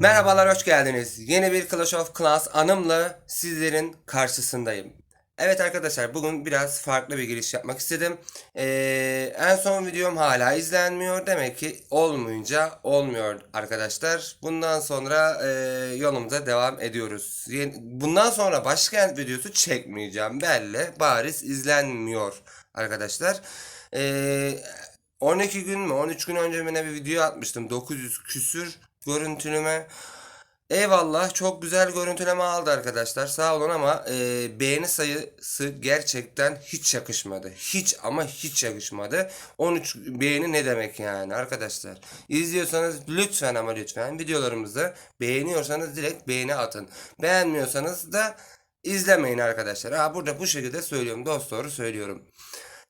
Merhabalar, hoş geldiniz. Yeni bir Clash of Clans anımla sizlerin karşısındayım. Evet arkadaşlar, bugün biraz farklı bir giriş yapmak istedim. Ee, en son videom hala izlenmiyor. Demek ki olmayınca olmuyor arkadaşlar. Bundan sonra e, yolumuza devam ediyoruz. Yeni- bundan sonra başkent videosu çekmeyeceğim. Belli, bariz izlenmiyor arkadaşlar. Ee, 12 gün mü 13 gün önce bir video atmıştım 900 küsür görüntüleme. Eyvallah çok güzel görüntüleme aldı arkadaşlar. Sağ olun ama e, beğeni sayısı gerçekten hiç yakışmadı. Hiç ama hiç yakışmadı. 13 beğeni ne demek yani arkadaşlar? İzliyorsanız lütfen ama lütfen videolarımızı beğeniyorsanız direkt beğeni atın. Beğenmiyorsanız da izlemeyin arkadaşlar. Ha burada bu şekilde söylüyorum. Dost doğru söylüyorum.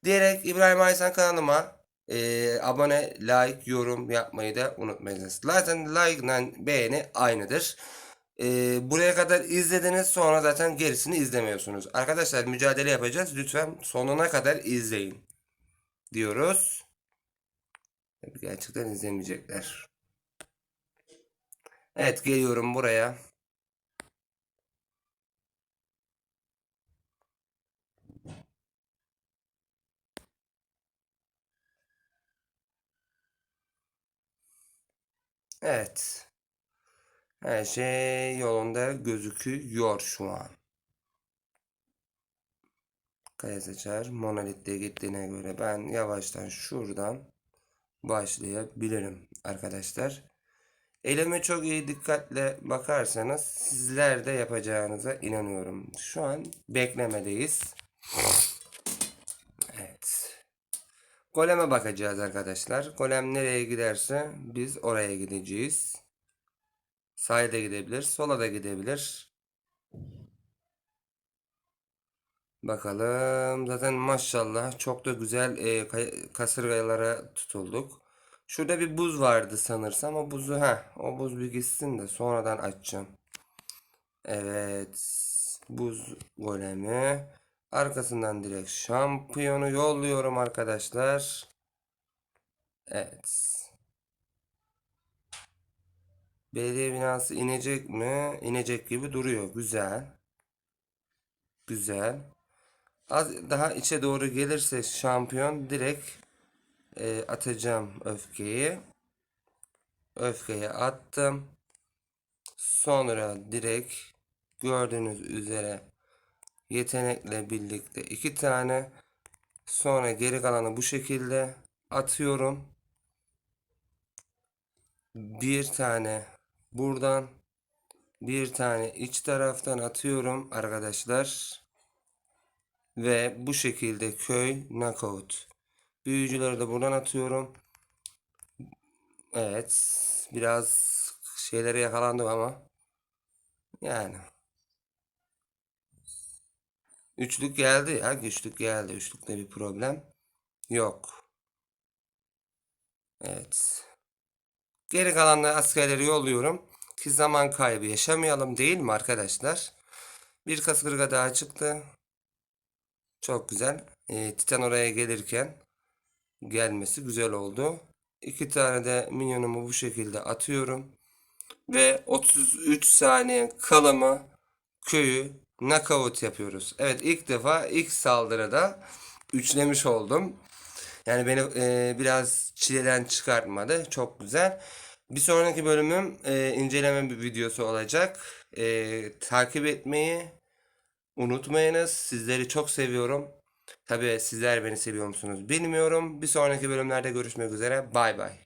Diyerek İbrahim Aysan kanalıma e, abone, like, yorum yapmayı da unutmayınız. Zaten like ile beğeni aynıdır. E, buraya kadar izlediniz sonra zaten gerisini izlemiyorsunuz. Arkadaşlar mücadele yapacağız. Lütfen sonuna kadar izleyin. Diyoruz. Gerçekten izlemeyecekler. Evet geliyorum buraya. Evet. Her şey yolunda gözüküyor şu an. Kaya seçer. Monolith'te gittiğine göre ben yavaştan şuradan başlayabilirim arkadaşlar. Elime çok iyi dikkatle bakarsanız sizler de yapacağınıza inanıyorum. Şu an beklemedeyiz. Goleme bakacağız arkadaşlar. Golem nereye giderse biz oraya gideceğiz. Sağa da gidebilir, sola da gidebilir. Bakalım. Zaten maşallah çok da güzel e, kasırgalara tutulduk. Şurada bir buz vardı sanırsam. O buzu ha, o buz bir gitsin de sonradan açacağım. Evet. Buz golemi. Arkasından direkt şampiyonu yolluyorum arkadaşlar. Evet. Belediye binası inecek mi? İnecek gibi duruyor. Güzel. Güzel. Az daha içe doğru gelirse şampiyon direkt e, atacağım öfkeyi. Öfkeyi attım. Sonra direkt gördüğünüz üzere yetenekle birlikte iki tane sonra geri kalanı bu şekilde atıyorum. Bir tane buradan bir tane iç taraftan atıyorum arkadaşlar. Ve bu şekilde köy knockout. Büyücüleri de buradan atıyorum. Evet. Biraz şeylere yakalandım ama. Yani. Üçlük geldi ya. Güçlük geldi. Üçlükte bir problem yok. Evet. Geri kalan askerleri yolluyorum. Ki zaman kaybı yaşamayalım değil mi arkadaşlar? Bir kasırga daha çıktı. Çok güzel. Ee, Titan oraya gelirken gelmesi güzel oldu. İki tane de minyonumu bu şekilde atıyorum. Ve 33 saniye kalama köyü knockout yapıyoruz. Evet ilk defa ilk saldırıda üçlemiş oldum. Yani beni e, biraz çileden çıkartmadı. Çok güzel. Bir sonraki bölümüm e, inceleme bir videosu olacak. E, takip etmeyi unutmayınız. Sizleri çok seviyorum. Tabii sizler beni seviyor musunuz bilmiyorum. Bir sonraki bölümlerde görüşmek üzere. Bay bay.